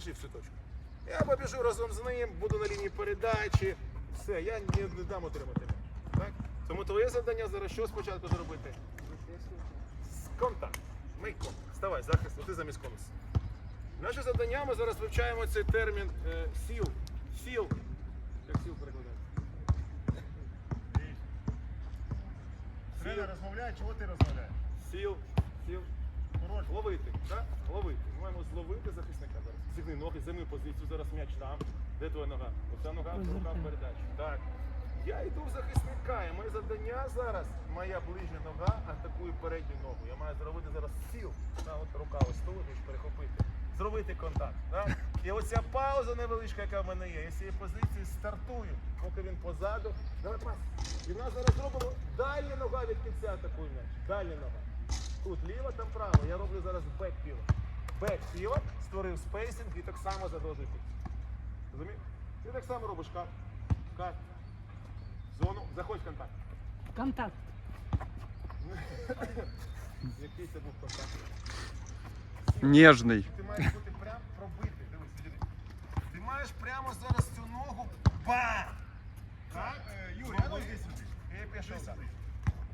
біжи в цю точку. Я побіжу разом з ним, буду на лінії передачі. Все, я не, не дам отримати. Так? Тому твоє завдання зараз що спочатку зробити? Контакт. Make contact. Вставай, захист, ти замість конус. Наше завдання ми зараз вивчаємо цей термін е, сіл. Сіл. Як сіл перекладається? Тренер розмовляє, чого ти розмовляєш? Сіл. Сіл. Ловити, так? Ловити. Ми маємо зловити захисника зараз. Ноги, займи позицію, зараз м'яч там. Де твоя нога? Оця нога, рука в передачі. Так. Я йду в захисника, і моє завдання зараз, моя ближня нога атакує передню ногу. Я маю зробити зараз сіл. Та от рука ось тут, ніж перехопити. Зробити контакт. Так? І оця пауза невеличка, яка в мене є. Я з цієї позиції стартую, поки він позаду. Давай пас. І в нас зараз робимо дальня нога від кінця атакує м'яч. Дальня нога. Тут ліва, там право. Я роблю зараз бек півот. Бек півот, створив спейсинг і так само загрожую під. Розумієш? Ти так само робиш кат. Кат. Зону. Заходь в контакт. Контакт. Який це був контакт? Ніжний. Ти маєш бути прям пробити. Дивись, іди. Ти маєш прямо зараз цю ногу. Бам! Так? Юрій, а ну йди сюди. І пішов. Сюди.